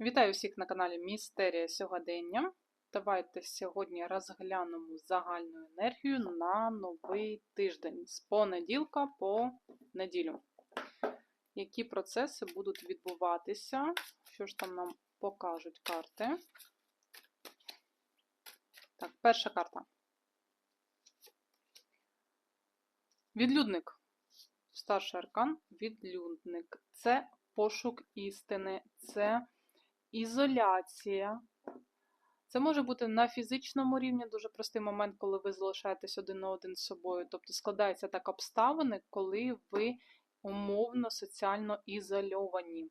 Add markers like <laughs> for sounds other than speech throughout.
Вітаю всіх на каналі Містерія Сьогодення. Давайте сьогодні розглянемо загальну енергію на новий тиждень з понеділка по неділю. Які процеси будуть відбуватися? Що ж там нам покажуть карти? Так, перша карта. Відлюдник. Старший аркан відлюдник. Це пошук істини, це ізоляція. Це може бути на фізичному рівні дуже простий момент, коли ви залишаєтесь один на один з собою. Тобто складаються так обставини, коли ви умовно соціально ізольовані.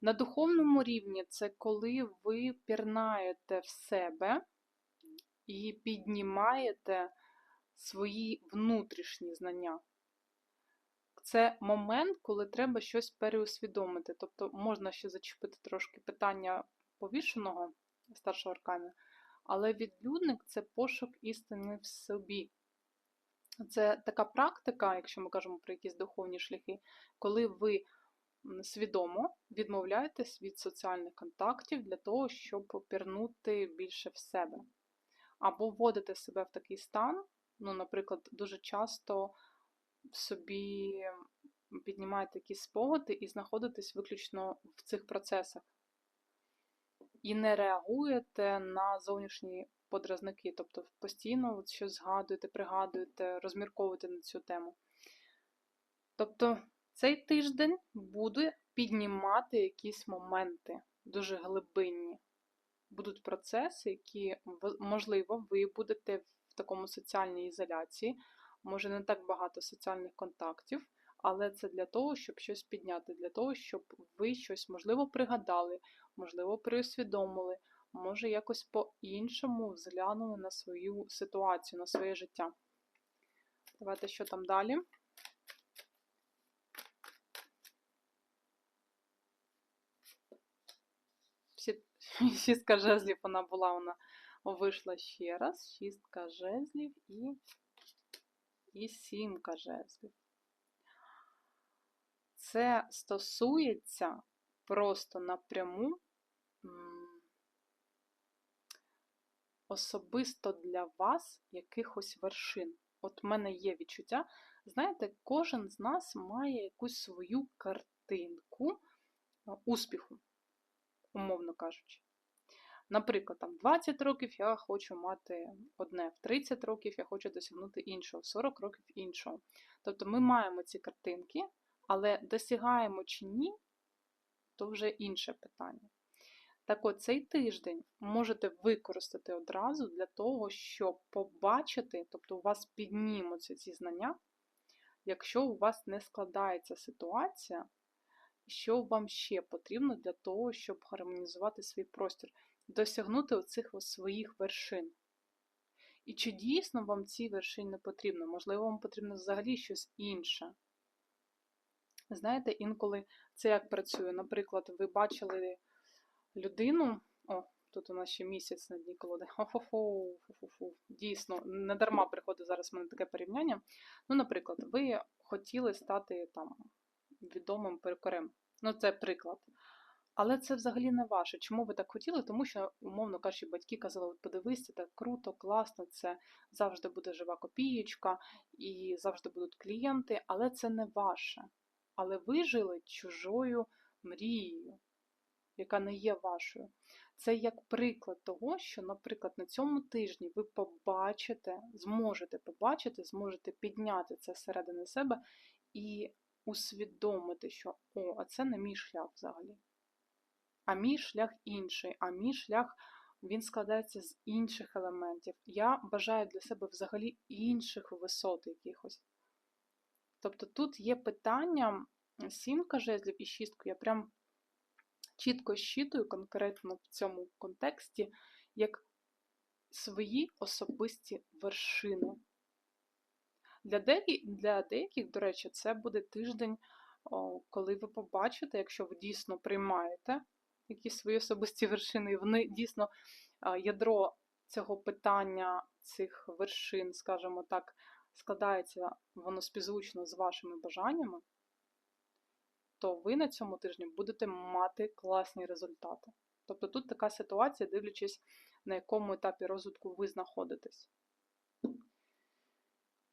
На духовному рівні це коли ви пірнаєте в себе і піднімаєте свої внутрішні знання. Це момент, коли треба щось переусвідомити. Тобто можна ще зачепити трошки питання повішеного старшого аркана, але відлюдник це пошук істини в собі. Це така практика, якщо ми кажемо про якісь духовні шляхи, коли ви свідомо відмовляєтесь від соціальних контактів для того, щоб попірнути більше в себе. Або вводите себе в такий стан, ну, наприклад, дуже часто собі піднімаєте якісь спогади і знаходитесь виключно в цих процесах. І не реагуєте на зовнішні подразники, тобто постійно щось згадуєте, пригадуєте, розмірковуєте на цю тему. Тобто цей тиждень буде піднімати якісь моменти дуже глибинні. Будуть процеси, які, можливо, ви будете в такому соціальній ізоляції, може не так багато соціальних контактів, але це для того, щоб щось підняти, для того, щоб ви щось, можливо, пригадали, можливо, приусвідомили, може, якось по-іншому взглянули на свою ситуацію, на своє життя. Давайте що там далі. <laughs> Шістка жезлів вона була, вона вийшла ще раз. Шістка жезлів і і сімка жезлів. Це стосується просто напряму особисто для вас якихось вершин. От в мене є відчуття, знаєте, кожен з нас має якусь свою картинку успіху, умовно кажучи. Наприклад, там 20 років я хочу мати одне, в 30 років я хочу досягнути іншого, в 40 років іншого. Тобто ми маємо ці картинки, але досягаємо чи ні, то вже інше питання. Так от цей тиждень можете використати одразу для того, щоб побачити, тобто у вас піднімуться ці знання, якщо у вас не складається ситуація, що вам ще потрібно для того, щоб гармонізувати свій простір досягнути оцих своїх вершин. І чи дійсно вам ці вершини потрібно? Можливо, вам потрібно взагалі щось інше. Знаєте, інколи це як працює. Наприклад, ви бачили людину, о, тут у нас ще місяць на дні колоди. Хо-хо-хо, фу-фу-фу. Дійсно, не дарма приходить зараз в мене таке порівняння. Ну, наприклад, ви хотіли стати там відомим перекорем. Ну, це приклад. Але це взагалі не ваше. Чому ви так хотіли? Тому що, умовно кажучи, батьки казали, подивись, це так круто, класно, це завжди буде жива копієчка і завжди будуть клієнти, але це не ваше. Але ви жили чужою мрією, яка не є вашою. Це як приклад того, що, наприклад, на цьому тижні ви побачите, зможете побачити, зможете підняти це всередини себе і усвідомити, що о, а це не мій шлях взагалі а мій шлях інший, а мій шлях він складається з інших елементів. Я бажаю для себе взагалі інших висот якихось. Тобто тут є питання сімка жезлів і шістку, я прям чітко щитую конкретно в цьому контексті, як свої особисті вершини. Для деяких, для деяких, до речі, це буде тиждень, коли ви побачите, якщо ви дійсно приймаєте якісь свої особисті вершини. Вони дійсно ядро цього питання, цих вершин, скажімо так, складається воно співзвучно з вашими бажаннями. то ви на цьому тижні будете мати класні результати. Тобто тут така ситуація, дивлячись, на якому етапі розвитку ви знаходитесь.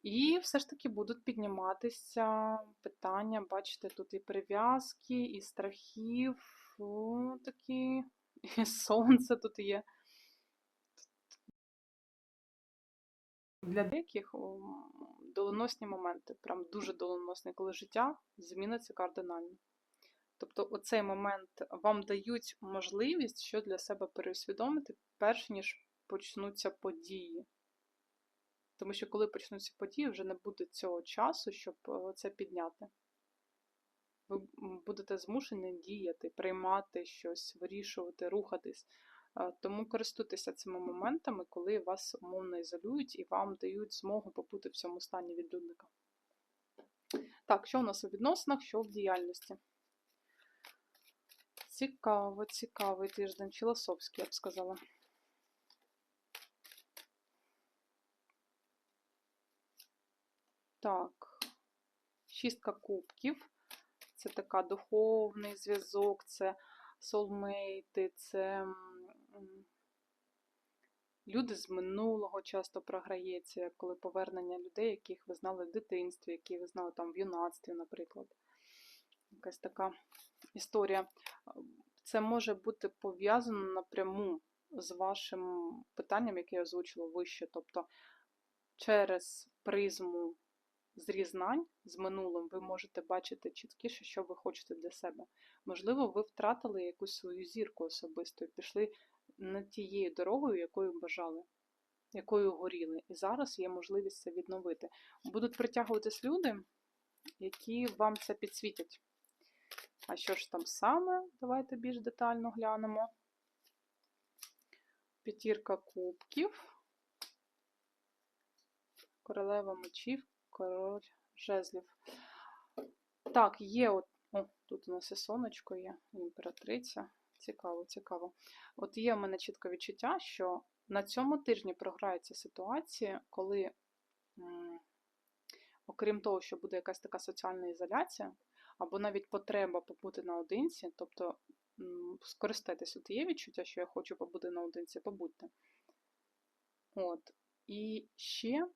І все ж таки будуть підніматися питання, бачите, тут і прив'язки, і страхів, о, такі, і <laughs> сонце тут є. Для деяких доленосні моменти, прям дуже доленосні, коли життя зміниться кардинально. Тобто, оцей момент вам дають можливість, що для себе переусвідомити, перш ніж почнуться події. Тому що, коли почнуться події, вже не буде цього часу, щоб е, це підняти. Ви будете змушені діяти, приймати щось, вирішувати, рухатись. Е, тому користуйтеся цими моментами, коли вас умовно ізолюють і вам дають змогу побути в цьому стані відлюдника. Так, що у нас у відносинах, що в діяльності? Цікаво, цікавий тиждень, філософський, я б сказала. Так, шістка кубків. Це така духовний зв'язок, це соулмейти, це люди з минулого часто програється, коли повернення людей, яких ви знали в дитинстві, які ви знали там в юнацтві, наприклад. Якась така історія. Це може бути пов'язано напряму з вашим питанням, яке я озвучила вище. Тобто через призму зрізнань з минулим ви можете бачити чіткіше, що ви хочете для себе. Можливо, ви втратили якусь свою зірку особисто і пішли не тією дорогою, якою бажали, якою горіли. І зараз є можливість це відновити. Будуть притягуватись люди, які вам це підсвітять. А що ж там саме? Давайте більш детально глянемо. П'ятірка кубків, королева мечів, король жезлів. Так, є от, о, тут у нас і сонечко є, імператриця. Цікаво, цікаво. От є в мене чітке відчуття, що на цьому тижні програються ситуації, коли, окрім того, що буде якась така соціальна ізоляція, або навіть потреба побути наодинці, тобто скористайтесь, от є відчуття, що я хочу побути наодинці, побудьте. От. І ще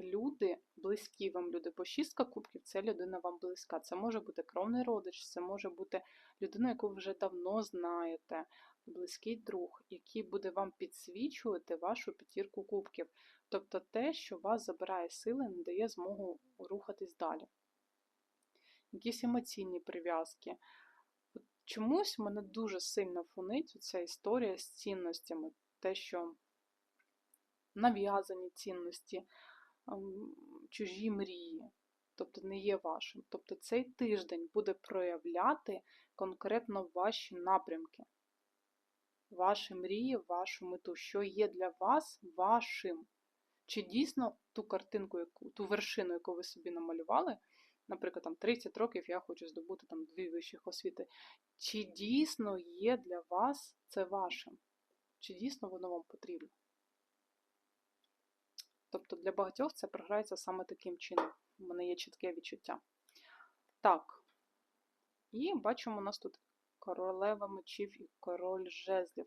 люди, близькі вам люди, по шістка кубків, це людина вам близька. Це може бути кровний родич, це може бути людина, яку ви вже давно знаєте, близький друг, який буде вам підсвічувати вашу п'ятірку кубків. Тобто те, що вас забирає сили, не дає змогу рухатись далі. Якісь емоційні прив'язки. Чомусь мене дуже сильно фонить ця історія з цінностями, те, що нав'язані цінності, чужі мрії, тобто не є вашим. Тобто цей тиждень буде проявляти конкретно ваші напрямки, ваші мрії, вашу мету, що є для вас вашим. Чи дійсно ту картинку, яку, ту вершину, яку ви собі намалювали, наприклад, там 30 років я хочу здобути там дві вищих освіти, чи дійсно є для вас це вашим? Чи дійсно воно вам потрібно? Тобто для багатьох це програється саме таким чином. У мене є чітке відчуття. Так, і бачимо, у нас тут королева мечів і король жезлів.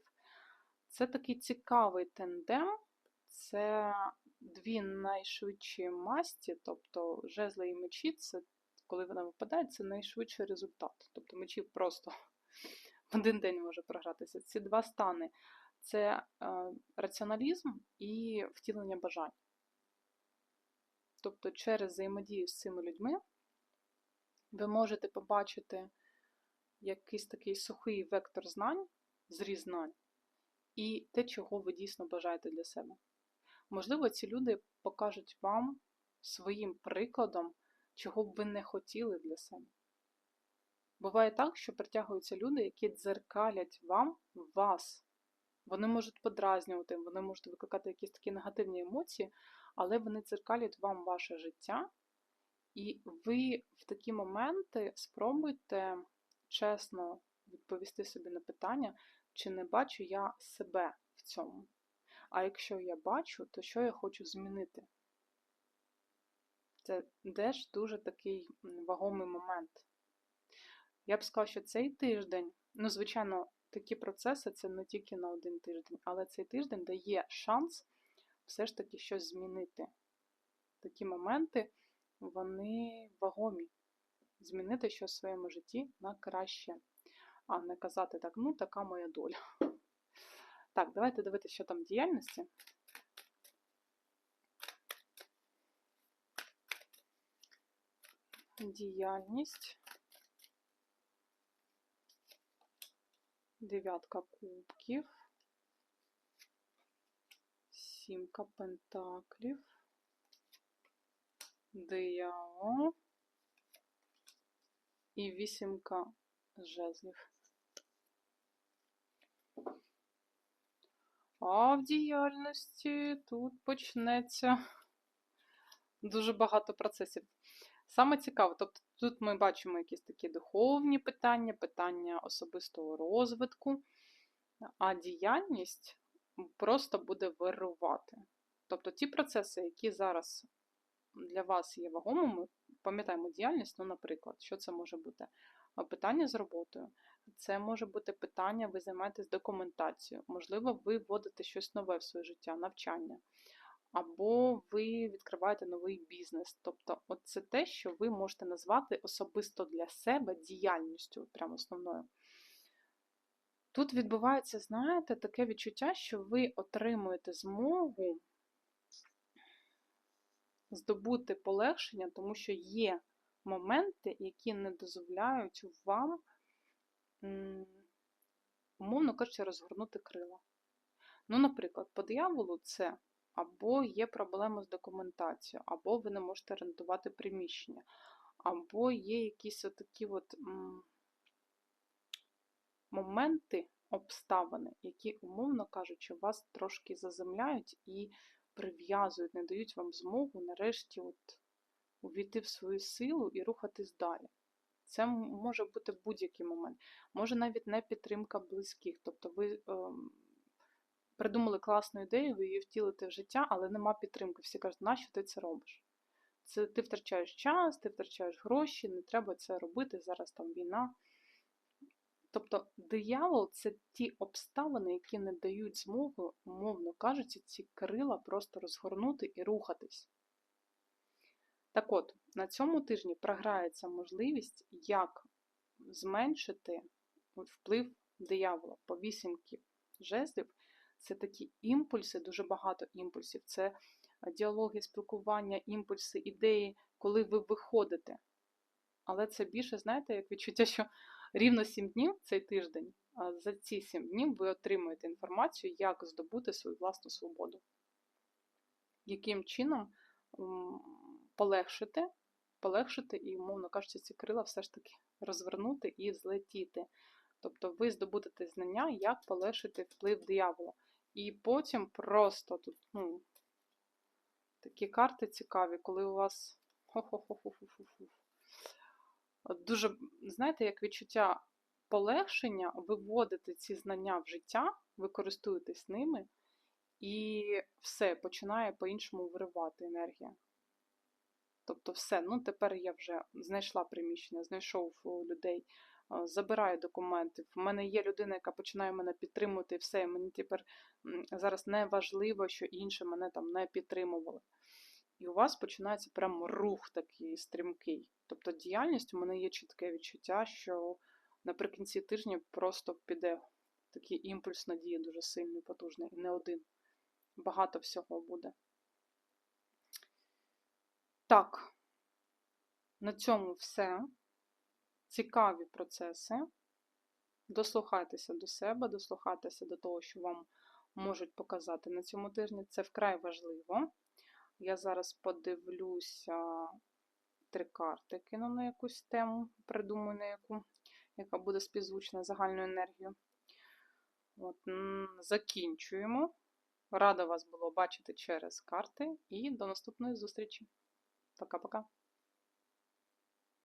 Це такий цікавий тендем. Це дві найшвидші масті, тобто жезли і мечі, це коли вона випадає, це найшвидший результат. Тобто мечів просто в один день може програтися. Ці два стани це е, раціоналізм і втілення бажань. Тобто, через взаємодію з цими людьми ви можете побачити якийсь такий сухий вектор знань, зріз знань, і те, чого ви дійсно бажаєте для себе. Можливо, ці люди покажуть вам своїм прикладом, чого б ви не хотіли для себе. Буває так, що притягуються люди, які дзеркалять вам вас. Вони можуть подразнювати, вони можуть викликати якісь такі негативні емоції, але вони дзеркалять вам ваше життя, і ви в такі моменти спробуйте чесно відповісти собі на питання, чи не бачу я себе в цьому. А якщо я бачу, то що я хочу змінити? Це теж дуже такий вагомий момент. Я б сказала, що цей тиждень, ну, звичайно, такі процеси це не тільки на один тиждень, але цей тиждень дає шанс все ж таки щось змінити. Такі моменти, вони вагомі. Змінити щось в своєму житті на краще, а не казати так, ну, така моя доля. <laughs> Так, давайте дивитися, що там в діяльності. Діяльність. Дев'ятка кубків. Сімка пентаклів. Диявол. І вісімка жезлів. А в діяльності тут почнеться дуже багато процесів. Саме цікаво, тобто тут ми бачимо якісь такі духовні питання, питання особистого розвитку, а діяльність просто буде вирувати. Тобто ті процеси, які зараз для вас є вагомими, пам'ятаємо діяльність, ну, наприклад, що це може бути? Питання з роботою. Це може бути питання, ви займаєтесь документацією, можливо, ви вводите щось нове в своє життя, навчання або ви відкриваєте новий бізнес. Тобто, от це те, що ви можете назвати особисто для себе діяльністю, прямо основною. Тут відбувається, знаєте, таке відчуття, що ви отримуєте змогу здобути полегшення, тому що є моменти, які не дозволяють вам, умовно кажучи, розгорнути крила. Ну, наприклад, по дияволу це або є проблеми з документацією, або ви не можете орендувати приміщення, або є якісь такі от моменти, обставини, які, умовно кажучи, вас трошки заземляють і прив'язують, не дають вам змогу нарешті от увійти в свою силу і рухатись далі. Це може бути будь-який момент. Може навіть не підтримка близьких. Тобто ви ем, придумали класну ідею, ви її втілите в життя, але нема підтримки. Всі кажуть, нащо ти це робиш? Це Ти втрачаєш час, ти втрачаєш гроші, не треба це робити, зараз там війна. Тобто диявол це ті обставини, які не дають змогу, умовно кажучи, ці крила просто розгорнути і рухатись. Так от, на цьому тижні програється можливість, як зменшити вплив диявола по вісімки жезлів це такі імпульси, дуже багато імпульсів. Це діалоги, спілкування, імпульси, ідеї, коли ви виходите. Але це більше, знаєте, як відчуття, що рівно 7 днів цей тиждень, за ці 7 днів ви отримуєте інформацію, як здобути свою власну свободу. Яким чином полегшити, полегшити і, умовно кажучи, ці крила все ж таки розвернути і злетіти. Тобто ви здобудете знання, як полегшити вплив диявола. І потім просто тут, ну, такі карти цікаві, коли у вас. Хо-хо-хо-хо-хо-хо. Дуже, знаєте, як відчуття полегшення, ви вводите ці знання в життя, ви користуєтесь ними, і все починає по-іншому виривати енергія. Тобто, все, ну тепер я вже знайшла приміщення, знайшов людей, забираю документи. В мене є людина, яка починає мене підтримувати, і все. Мені тепер зараз не важливо, що інші мене там не підтримували. І у вас починається прямо рух такий стрімкий. Тобто діяльність у мене є чітке відчуття, що наприкінці тижня просто піде такий імпульс надії дуже сильний, потужний, і не один. Багато всього буде. Так, на цьому все цікаві процеси. Дослухайтеся до себе, дослухайтеся до того, що вам можуть показати на цьому тижні. Це вкрай важливо. Я зараз подивлюся три карти, кину на якусь тему, придумаю на яку, яка буде співзвучна загальну енергію. От, Закінчуємо. Рада вас було бачити через карти і до наступної зустрічі. Пока-пока.